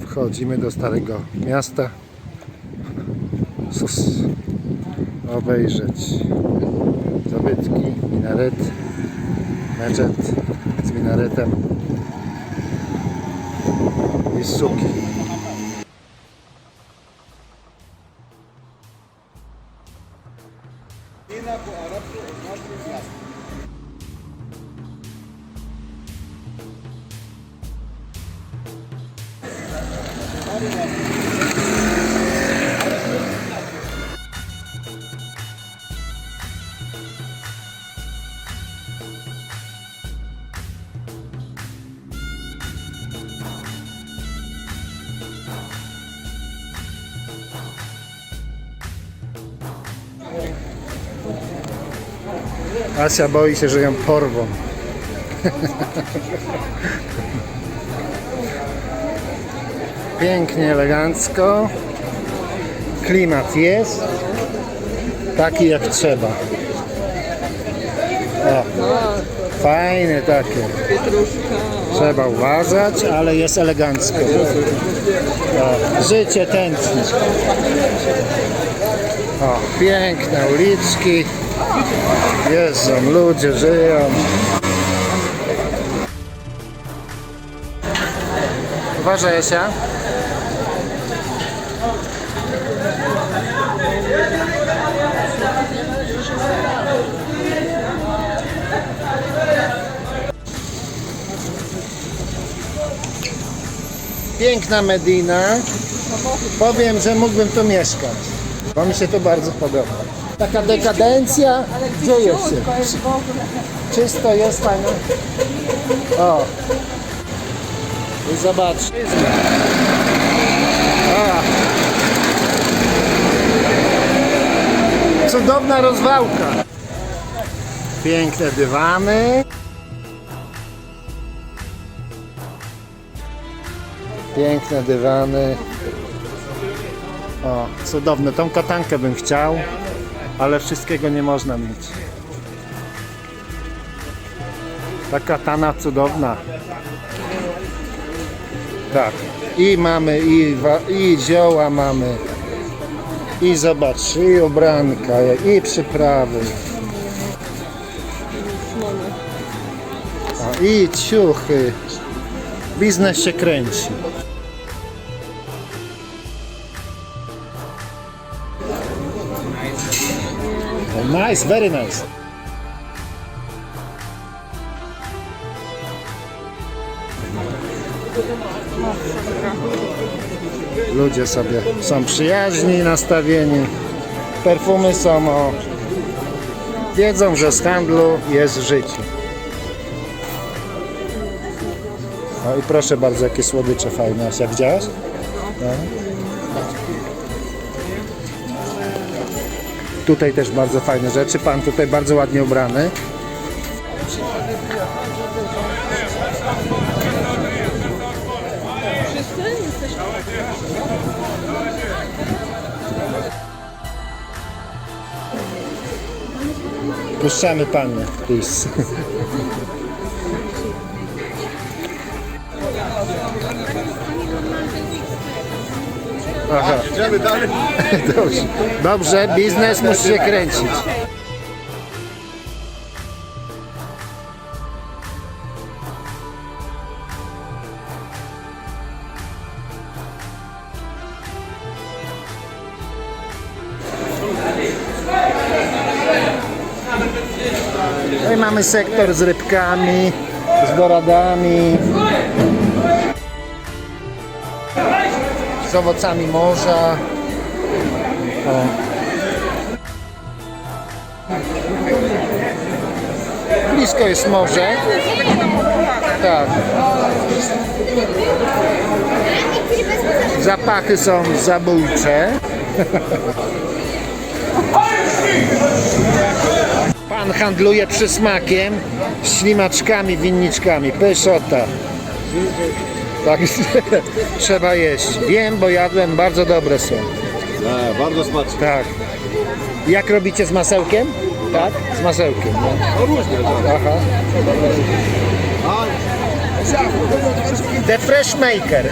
Wchodzimy do Starego Miasta. Sus. Obejrzeć zabytki, minaret, meczet z minaretem i suki. Asia boi się, że ją porwą. Pięknie, elegancko. Klimat jest. Taki jak trzeba. O, fajne takie. Trzeba uważać, ale jest elegancko. O, życie tętni. O, piękne uliczki. Jeżdżą ludzie, żyją. Uważaj, Jasia. Piękna Medina. Powiem, że mógłbym tu mieszkać, bo mi się to bardzo podoba. Taka dekadencja dzieje się. Czysto jest fajne. O. I zobacz. Cudowna rozwałka. Piękne dywany. Piękne dywany. O, cudowne. Tą katankę bym chciał, ale wszystkiego nie można mieć. Ta katana cudowna. Tak. I mamy, i, i zioła mamy. I zobacz, i ubranka, i przyprawy. I ciuchy. Biznes się kręci. Nice, very nice. Ludzie sobie są przyjaźni, nastawieni. Perfumy są o... Wiedzą, że z handlu jest życie. No i proszę bardzo, jakie słodycze fajne. Jak widziałaś? No. Tutaj też bardzo fajne rzeczy. Pan tutaj bardzo ładnie ubrany. Puszczamy panię, please. Aha. Idziemy dalej. Dobrze. Dobrze, biznes musi się kręcić. No i mamy sektor z rybkami, z doradami, z owocami morza. O. Blisko jest morze. Tak. Zapachy są zabójcze. Pan handluje przysmakiem, ślimaczkami, winniczkami. Pyszota. Tak, trzeba jeść. Wiem, bo jadłem, bardzo dobre są. E, bardzo smacznie. Tak. Jak robicie z masełkiem? Tak? Z masełkiem. No. No różnie, tak. Aha. A The Fresh Maker.